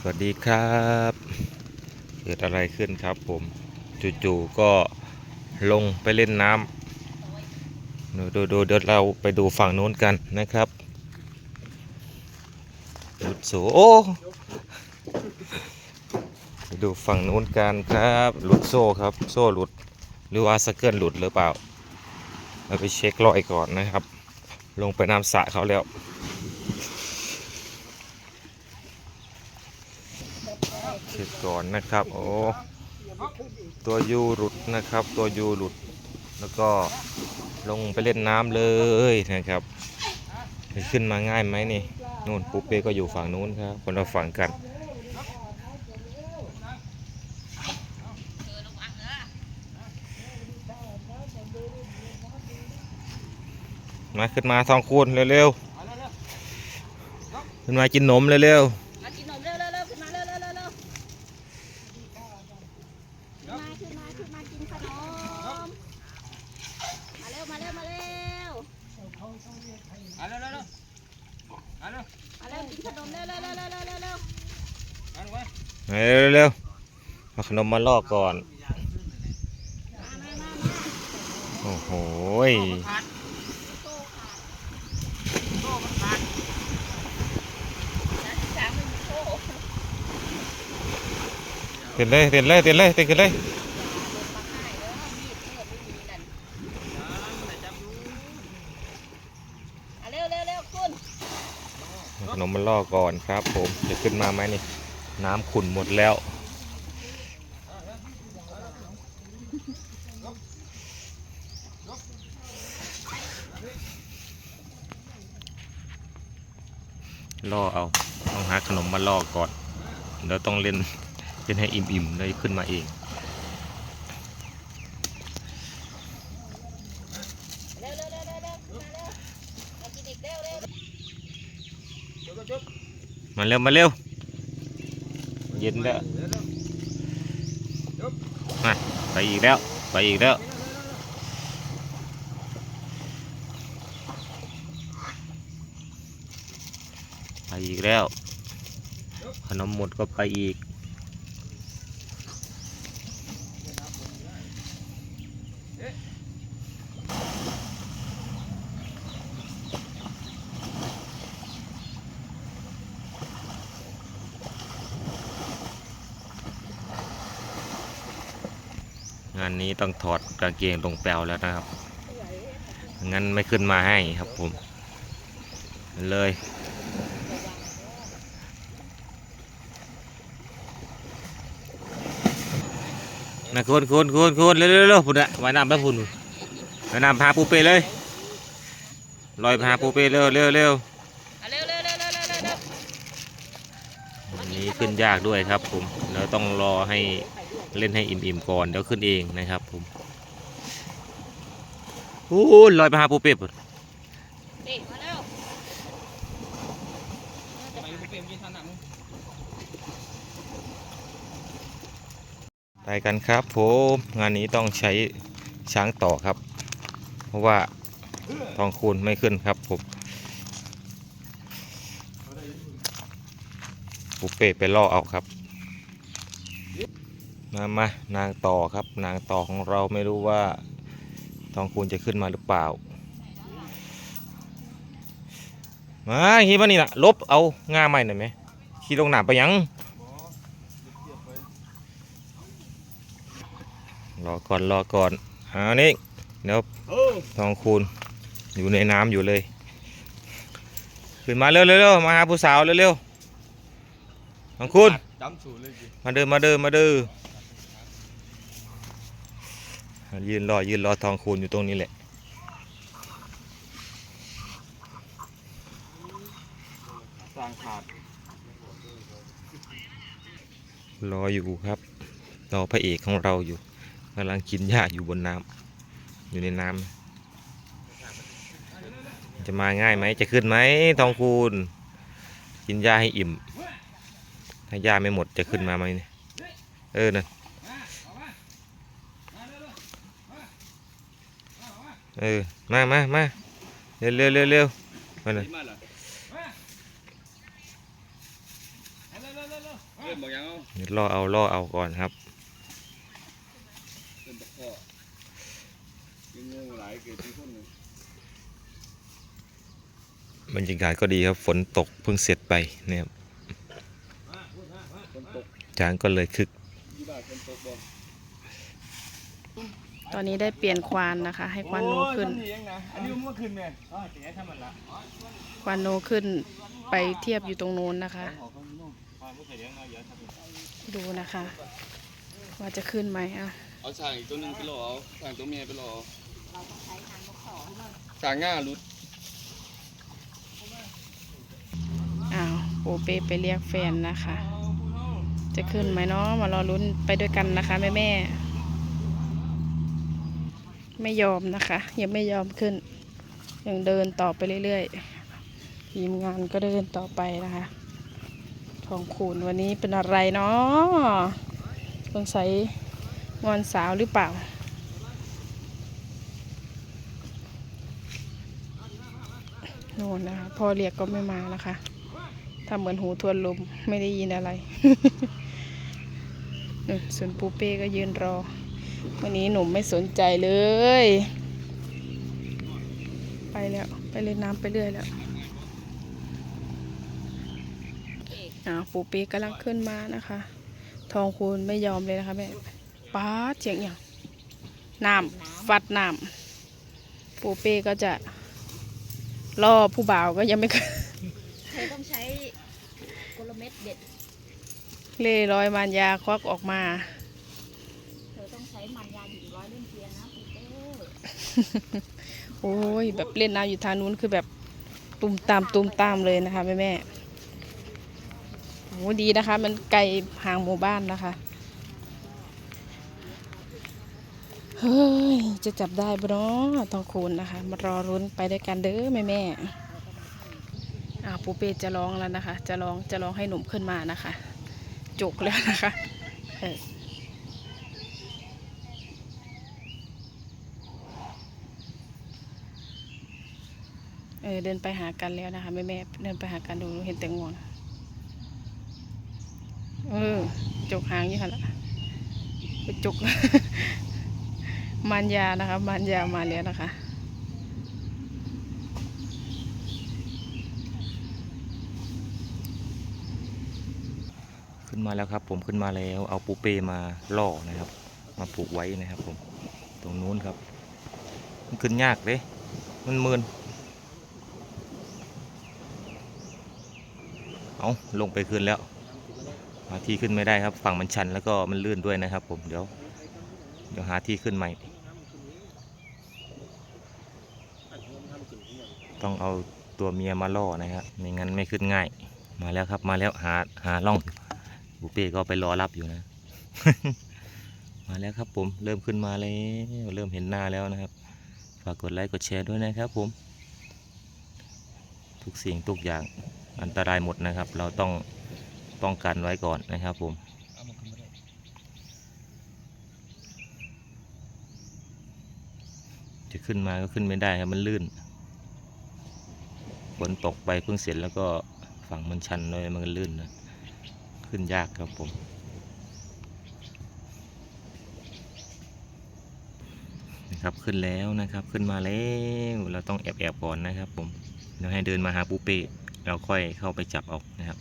สวัสดีครับเกิดอะไรขึ้นครับผมจู่ๆก็ลงไปเล่นน้ำดูดูดูเดี๋ยวเราไปดูฝั่งนู้นกันนะครับหลุดโสโอ้ไปดูฝั่งนู้นกันครับหลุดโซ่ครับโซ่หลุดหรือว่าสเกิลหลุดหรือเปล่าเราไปเช็ครอยก่อนนะครับ ลงไปน้ำสระเขาแล้ว เช็ค ก่อนนะครับ โอ้ตัวยูหลุดนะครับ ตัวยูหลุด แล้วก็ลงไปเล่นน้ำเลยนะครับขึ้นมาง่ายไหมนี่นู่นปุ๊เป้ก็อยู่ฝั่งนู้นครับ คนละฝั่งกันมาขึ้นมาทองคูณเร็วๆขึ้นมากินนมเร็วมากินนมเร็วเร็วเร็วขึ้นมาเร็วเร็วเร็วเร็วขึ้นมาขึ้นมาขึ้นมากินขนมมาเร็วมาเร็วมาเร็ว เอาเร็วเร็วเร็วเอาเร็วมาเร็วกินขนมเร็วเร็วเร็วเร็วเร็วเร็วเร็วเอาไว้ๆเร็วๆเอาขนมมาล่อก่อนมามามามาโอ้โหยขาดโซ่ขาดโซ่มันขาดนะจ๋าไม่มีโซ่เต้นเลยเต้นเลยเต้นเลยเต้นกันเลย ลงมาให้แล้วมีดเมื่อไม่มีนั่น แต่จับอยู่ มาเร็วเร็วเร็วคุณ เอาขนมมาล่อ ก่อนครับ ผมจะขึ้นมาไหมนี่ น้ำขุ่นหมดแล้ว ล่อเอาต้องหาขนมมาล่อก่อนเดี๋ยวต้องเล่นเล่นให้อิ่มๆเลยขึ้นมาเอง เร็วเร็วเร็วเร็วเร็วมาเร็วมากินอีกเร็วเร็ว จุ๊บจุ๊บ มาเร็วมาเร็วเย็นแล้วมาไปอีกแล้วไปอีกแล้วไปอีกแล้วขนมหมดก็ไปอีกงานนี้ต้องถอดกางเกงตรงแปลวแล้วนะครับ งั้นไม่ขึ้นมาให้ครับผม เลยนะคุณคุณคุณคุณเร็วเร็วเร็วพุ่นอะว่ายน้ำไปพุ่นว่ายน้ำพาปูเป้เลยลอยพาปูเป้เร็วเร็วเร็วมาเร็วเร็วเร็วเร็วเร็วเร็วเร็วอันนี้ขึ้นยากด้วยครับผมแล้วต้องรอให้ เล่นให้อิ่มๆก่อนเดี๋ยวขึ้นเองนะครับผมโอ้ยลอยไปหาปูเป้พุ่นนี่มาเร็วทำไมลูกเปรมยิงทันหนังไปกันครับผมงานนี้ต้องใช้ช้างต่อครับ เพราะว่าทองคูณไม่ขึ้นครับผมปูเป้ไปล่อเอาครับ มามานางต่อครับ นางต่อของเราไม่รู้ว่าทองคูณจะขึ้นมาหรือเปล่า มาฮีมานี่นะลบเอาง่าใหม่หน่อยไหมขี่ลงหนามไปยังรอก่อนรอก่อนเอานี่เดี๋ยวโอ้ทองคูณอยู่ในน้ำอยู่เลย ขึ้นมาเร็วเร็วเร็วมาหาผู้สาวเร็วเร็วทองคูณจำสูตรเลยสิมาเดินมาเดินมาเดิน ยืนรอยืนรอทองคูณอยู่ตรงนี้แหละสร้างขาดรออยู่ครับรอพระเอกของเราอยู่กำลังกินหญ้าอยู่บนน้ำอยู่ในน้ำจะมาง่ายไหมจะขึ้นไหมทองคูณ กินหญ้าให้อิ่ม ถ้าหญ้าไม่หมดจะขึ้นมาไหมเนี่ยเออนั่น เออ มามามาเร็วเร็วเร็วเร็วมาเลยมาเหรอเร็วเร็วเริ่มบอกยังเอาเดี๋ยวล่อเอาล่อเอาก่อนครับเริ่มตะข้อยังงงหลายเกิดที่คนหนึ่งบรรยากาศก็ดีครับ ฝนตกเพิ่งเสร็จไปเนี่ยครับคนตกจางก็เลยคึกยี่บ้านคน ตกบ่ตอนนี้ได้เปลี่ยนควานนะคะ ให้ควานโนขึ้นโอ้ยทำดีเองนะอันนี้มันเมื่อคืนแม่อ๋อจะให้ทำมันละควานโนขึ้นไปเทียบอยู่ตรงโน้นนะคะออกข้างนอกดูนะคะ ว่าจะขึ้นไหมอะเอาช่างอีกตัวหนึงไปรอเอาช่างตัวเมียไปรอช่างง่ารุดอ้าวปูเป้ไปเรียกแฟนนะคะ จะขึ้นไหมเนาะมารอลุ้นไปด้วยกันนะคะแม่แม่ๆ ไม่ยอมนะคะ ยังไม่ยอมขึ้น ยังเดินต่อไปเรื่อยๆทีมงานก็เดินต่อไปนะคะ ทองคูณวันนี้เป็นอะไรเนาะสงสัยงอนสาวหรือเปล่า โน่นนะคะพอเรียกก็ไม่มานะคะทำเหมือนหูทวนลมไม่ได้ยินอะไรส่วนปูเป้ก็ยืนรอ วันนี้หนุ่มไม่สนใจเลย ไปแล้ว ไปเล่นน้ำไปเรื่อยแล้วอ้าวปูเป้กำลังขึ้นมานะคะ ทองคูณไม่ยอมเลยนะคะแม่ป้าดเจียงอย่างน้ำฟัดน้ำปูเป้ก็จะล่อผู้บ่าวก็ยังไม่ขึ้นเธอต้องใช้กลเม็ดเด็ด เล่ร้อยมานยาควักออกมา เธอต้องใช้มันยาหญิงร้อยเล่มเทียนนะปีเตอร์ โอ้ยแบบเล่นน้ำอยู่ทางนู้นคือแบบตุมตามตุมตามเลยนะคะแม่แม่โอ้ดีนะคะ มันไกลห่างหมู่บ้านนะคะเฮ้ยจะจับได้บ่เนาะทองคูณนะคะ มารอรุ้นไปด้วยกันเด้อแม่แม่อ่าปูเป้จะร้องแล้วนะคะ จะร้องจะร้องให้หนุ่มขึ้นมานะคะจุกแล้วนะคะเออ ออเดินไปหากันแล้วนะคะแม่แม่เดินไปหากันดูเห็นแต่งวงเออจกหางอยู่ค่ะละจกมารยานะคะมารยามาแล้วนะคะขึ้นมาแล้วครับ ผมขึ้นมาแล้วเอาปูเป้มาล่อนะครับ มาผูกไว้นะครับ ผมตรงนู้นครับ มันขึ้นยากเลยมันมืน เอาลงไปขึ้นแล้วหาที่ขึ้นไม่ได้ครับ ฝั่งมันชันแล้วก็มันลื่นด้วยนะครับ ผมเดี๋ยวเดี๋ยวหาที่ขึ้นใหม่ ต้องเอาตัวเมียมาล่อนะครับไม่งั้นไม่ขึ้นง่าย มาแล้วครับมาแล้วหาหาล่องบุเป้ก็ไปรอรับอยู่นะ มาแล้วครับผมเริ่มขึ้นมาแล้วเริ่มเห็นหน้าแล้วนะครับ ฝากกดไลค์กดแชร์ด้วยนะครับผม ทุกสิ่งทุกอย่าง อันตรายหมดนะครับ เราต้องป้องกันไว้ก่อนนะครับผมจะขึ้นมาก็ขึ้นไม่ได้ครับมันลื่นฝนตกไปเพิ่งเสร็จแล้วก็ฝั่งมันชันเลยมันก็ลื่นนะขึ้นยากครับผมนะครับขึ้นแล้วนะครับขึ้นมาแล้วเราต้องแอบแอบๆก่อนนะครับผมเดี๋ยวให้เดินมาหาปูเป้ เราค่อยเข้าไปจับเอานะครับ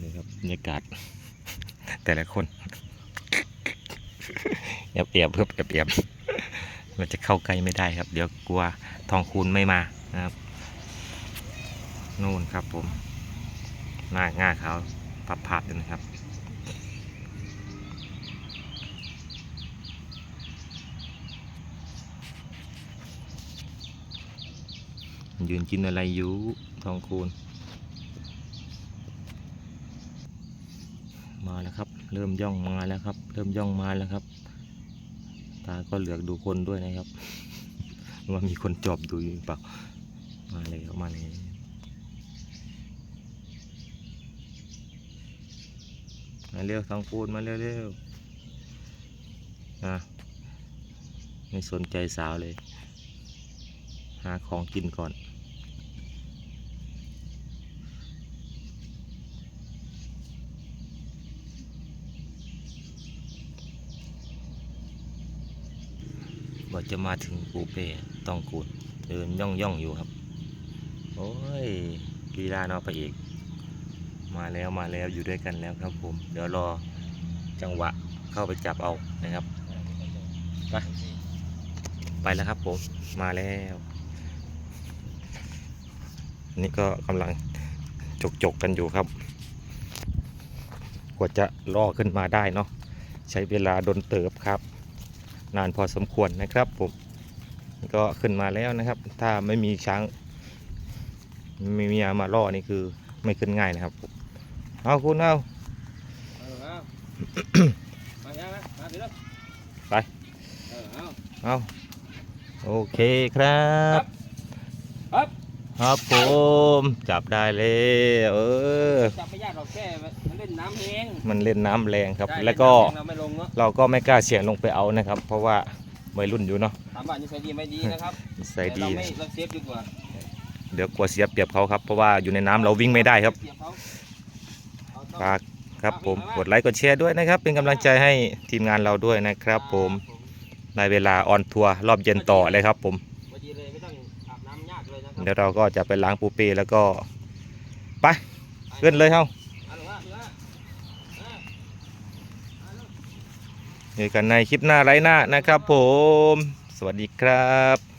นี่ครับบรรยากาศ แต่ละคนแอบแอบๆเพื่อแอบแอบๆมันจะเข้าใกล้ไม่ได้ครับ เดี๋ยวกลัวทองคูณไม่มานะครับนู่นครับผมหน้าง่าเขาพับผาดๆอยู่นะครับ ยืนกินอะไรอยู่ทองคูณมาแล้วครับ เริ่มย่องมาแล้วครับ เริ่มย่องมาแล้วครับ ตาก็เหลือกดูคนด้วยนะครับ ว่ามีคนจอบดูอยู่หรือเปล่ามาแล้วมาแล้วมาเร็วทองคูณมาเร็วเร็วอะไม่สนใจสาวเลย หาของกินก่อน จะมาถึงปูเป้ต้องกูดเดินย่องย่องอยู่ครับ โอ้ยลีลาเนาะพระเอก มาแล้วมาแล้วอยู่ด้วยกันแล้วครับผม เดี๋ยวรอจังหวะเข้าไปจับเอานะครับไปไปแล้วครับผมมาแล้วนี่ก็กำลังจกจกกันอยู่ครับ กว่าจะล่อขึ้นมาได้เนาะใช้เวลาดนเติบครับ นานพอสมควรนะครับผมนี่ก็ขึ้นมาแล้วนะครับ ถ้าไม่มีช้างไม่มีมาล่อนี่คือไม่ขึ้นง่ายนะครับผมเอาคุณเอาเออเอามายังนะมาสิลูกไปเออเอาเอาโอเคครับ ครับครับผมจับได้เลยเออจับไม่ยากหรอกแค่มันเล่นน้ำเองมันเล่นน้ำแรงครับได้แล้วก็เนน้ำเองเราไม่ลงเนาะเราก็ไม่กล้าเสี่ยงลงไปเอานะครับ เพราะว่าวัยรุ่นอยู่เนาะถามว่านิสัยดีไม่ดีนะครับใส่ดี แต่เราไม่เราเซฟดีกว่าเดี๋ยวกลัวเสียเปรียบเขาครับ เพราะว่าอยู่ในน้ำเราวิ่งไม่ได้ครับเสียเขาเอาต้อง ฝากครับผมกดไลค์กดแชร์ด้วยนะครับ เป็นกำลังใจให้ทีมงานเราด้วยนะครับ ผมในเวลาออนทัวร์รอบเย็นต่อเลยครับผมพอดีเลยไม่ต้องอาบน้ำยาก เลยนะครัเดี๋ยวเราก็จะไปล้างปูเป้แล้วก็ไปขึ้นเลยเฮ้าเอาลูกเอาลูกเอาเอาลูกเจอกันในคลิปหน้าไรหน้านะครับผม สวัสดีครับ